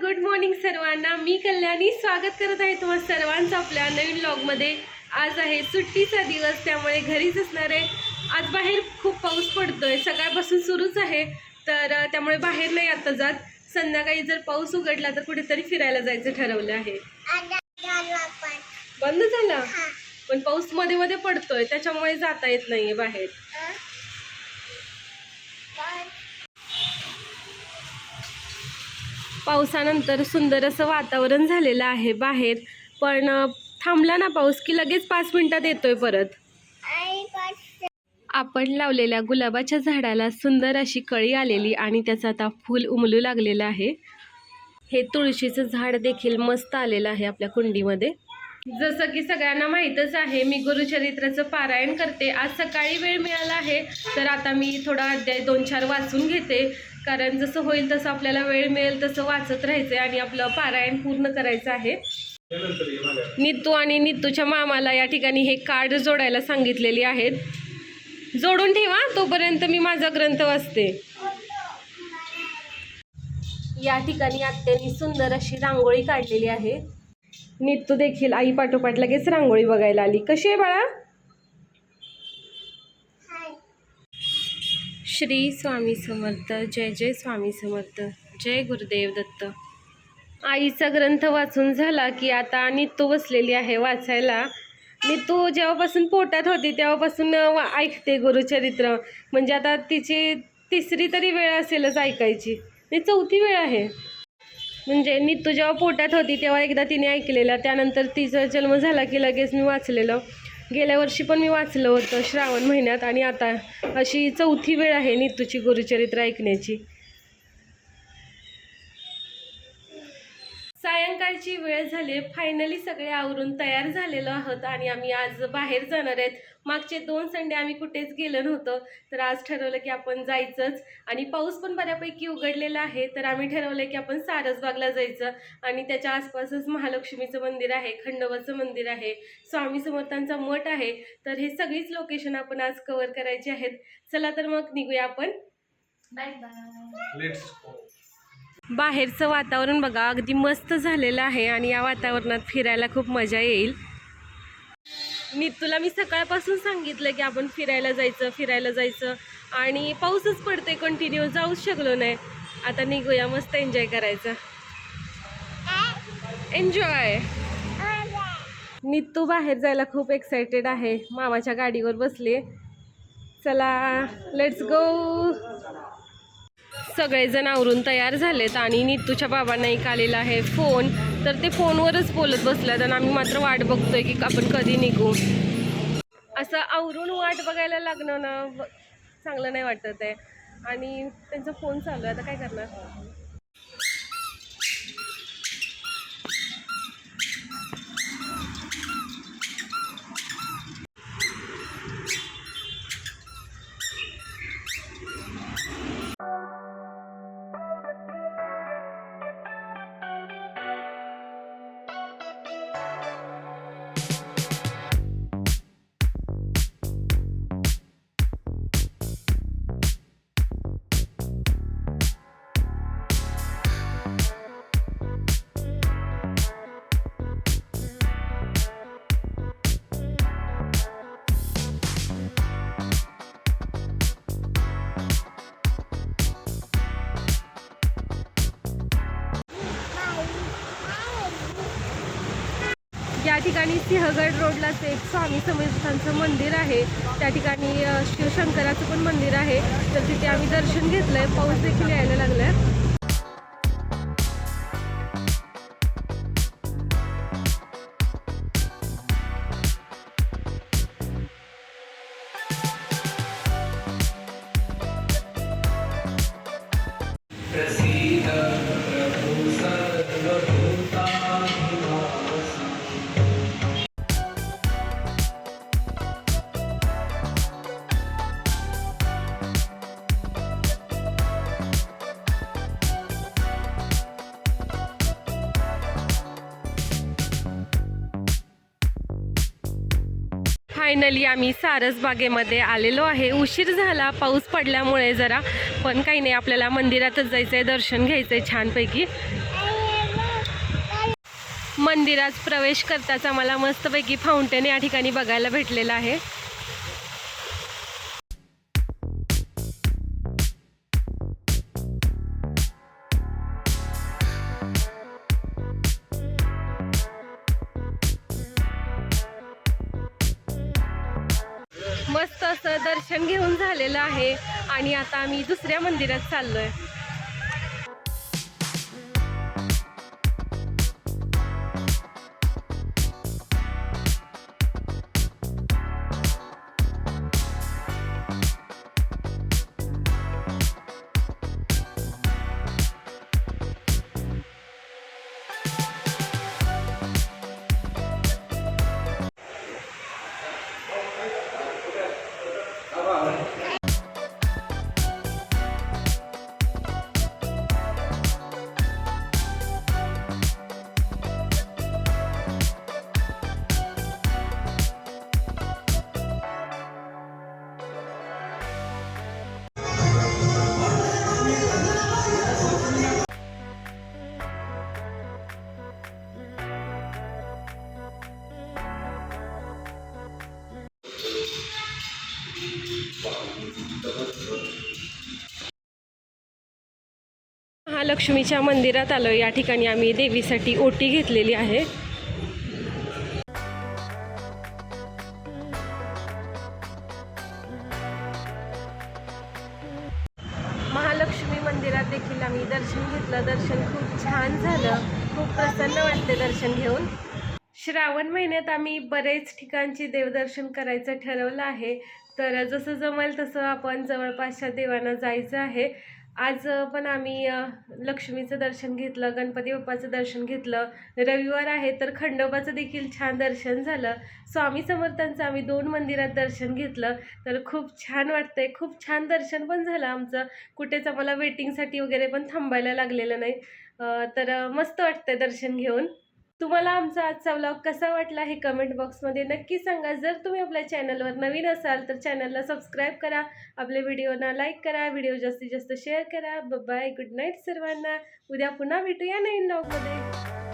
Good morning सर्वांना. मी कल्याणी. स्वागत करत आहे तुम्हा सर्वांचं आपल्या नवीन ब्लॉगमध्ये आज आहे सुट्टीचा दिवस त्यामुळे घरीच असणार आहे. आज बाहेर खूप पाऊस पडतोय. सकाळपासून सुरूच आहे तर त्यामुळे बाहेर नाही आता जात. संध्याकाळी जर पाऊस उघडला तर कुठेतरी फिरायला जायचं ठरवलं आहे. बंद झाला? पण पाऊसमध्ये मध्ये पडतोय त्याच्यामुळे जाता येत नाहीये बाहेर. पावसानंतर सुंदर असं वातावरण झालेलं आहे बाहेर. पण थांबला ना पाऊस की लगेच पाच मिनिटात येतोय परत. आपण लावलेल्या गुलाबाच्या झाडाला सुंदर अशी कळी आलेली आणि त्याचं आता फूल उमलू लागलेलं आहे. हे तुळशीचं झाड देखील मस्त आलेलं आहे आपल्या कुंडीमध्ये. जसं की सगळ्यांना माहीतच आहे मी गुरुचरित्राचं पारायण करते. आज सकाळी वेळ मिळाला आहे तर आता मी थोडा अध्याय दोन चार वाचून घेते. कारण जसं होईल तसं आपल्याला वेळ मिळेल तसं वाचत राहायचं आणि आपलं पारायण पूर्ण करायचं आहे. नितू आणि नितूच्या मामाला या ठिकाणी हे कार्ड जोडायला सांगितलेली आहेत. जोडून ठेवा तोपर्यंत मी माझा ग्रंथ वाचते. या ठिकाणी अत्यंत सुंदर अशी रांगोळी काढलेली आहे. नितू देखील आई पाठोपाठ लगेच रांगोळी बघायला आली. कशी आहे बाळा? श्री स्वामी समर्थ जय जय स्वामी समर्थ जय गुरुदेव दत्त. आईचा ग्रंथ वाचून झाला की आता नितू बसलेली आहे वाचायला. नितू जेव्हापासून पोटात होती तेव्हापासून ऐकते गुरुचरित्र. म्हणजे आता तिची तिसरी तरी वेळ असेलच ऐकायची. नाही चौथी वेळ आहे. म्हणजे नितू जेव्हा पोटात होती तेव्हा एकदा तिने ऐकलेलं. त्यानंतर तिचा जन्म झाला की लगेच मी वाचलेलं. गेल्या वर्षी पण मी वाचलं होतं श्रावण महिन्यात आणि आता अशी चौथी वेळ आहे नितूची गुरुचरित्र ऐकण्याची. सायंकाळची वेळ झाली फायनली सगळे आवरून तयार झालेलो आहोत आणि आम्ही आज बाहेर जाणार आहेत. मागचे दोन संडे आम्ही कुठेच गेलो नव्हतो तर आज ठरवलं की आपण जायचंच. आणि पाऊस पण बऱ्यापैकी उघडलेला आहे तर आम्ही ठरवलं की आपण सारसबागला जायचं. आणि त्याच्या आसपासच महालक्ष्मीचं मंदिर आहे खंडोबाचं मंदिर आहे स्वामी समर्थांचा मठ आहे. तर हे सगळीच लोकेशन आपण आज कव्हर करायची आहेत. चला तर मग निघूया आपण. लेट्स बाहेरचं वातावरण बघा अगदी मस्त झालेलं आहे आणि या वातावरणात फिरायला खूप मजा येईल. मी तुला मी सकाळपासून सांगितलं की आपण फिरायला जायचं फिरायला जायचं आणि पाऊसच पडते कंटिन्यू जाऊच शकलो नाही. आता निघूया मस्त एन्जॉय करायचं. एन्जॉय नितू बाहेर जायला खूप एक्सायटेड आहे. मामाच्या गाडीवर बसले चला लेट्स गो सगळेजण आवरून तयार झालेत आणि नितूच्या बाबांना एक आलेला आहे फोन. तर ते फोनवरच बोलत बसल्यात आणि आम्ही मात्र वाट बघतोय की आपण कधी निघू. असं आवरून वाट बघायला लागणं ना चांगलं नाही वाटत आहे. आणि त्यांचा फोन चालू आहे आता काय करणार? या ठिकाणी सिंहगड रोडलाच एक स्वामी समर्थांचं मंदिर आहे. त्या ठिकाणी शिवशंकराचं पण मंदिर आहे. तर तिथे आम्ही दर्शन घेतलं आहे पाऊस देखील यायला लागला आहे फायनली आम्ही सारस बागेमध्ये आलेलो आहे. उशीर झाला पाऊस पडल्यामुळे जरा पण काही नाही आपल्याला मंदिरातच जायचं आहे दर्शन घ्यायचं आहे छानपैकी. मंदिरात प्रवेश करताच आम्हाला मस्तपैकी फाउंटेन या ठिकाणी बघायला भेटलेलं आहे. दर्शन घेऊन झालेलं आहे आणि आता आम्ही दुसऱ्या मंदिरात चाललो आहे महालक्ष्मीच्या मंदिरात आलो. या ठिकाणी आम्ही देवीसाठी ओटी घेतलेली आहे. महालक्ष्मी मंदिरात देखील आम्ही दर्शन घेतलं. दर्शन खूप छान झालं. खूप प्रसन्न वाटते दर्शन घेऊन. श्रावण महिन्यात आम्ही बरेच ठिकाणची देवदर्शन करायचं ठरवलं आहे. तर जसं जमेल तसं आपण जवळपासच्या देवांना जायचं आहे. आज पण आम्ही लक्ष्मीचं दर्शन घेतलं गणपती बाप्पाचं दर्शन घेतलं. रविवार आहे तर खंडोबाचं देखील छान दर्शन झालं. स्वामी समर्थांचं आम्ही दोन मंदिरात दर्शन घेतलं. तर खूप छान वाटतंय. खूप छान दर्शन पण झालं आमचं. कुठेच आम्हाला वेटिंगसाठी वगैरे पण थांबायला लागलेलं नाही. तर मस्त मस्त वाटतंय दर्शन घेऊन. तुम्हाला आमचा आजचा व्लॉग कसा वाटला हे कमेंट बॉक्समध्ये नक्की सांगा. जर तुम्ही आपल्या चॅनलवर नवीन असाल तर चॅनलला सबस्क्राईब करा. आपल्या व्हिडिओना लाईक करा. व्हिडिओ जास्तीत जास्त शेअर करा. बाय गुड नाईट सर्वांना. उद्या पुन्हा भेटूया नवीन व्लॉगमध्ये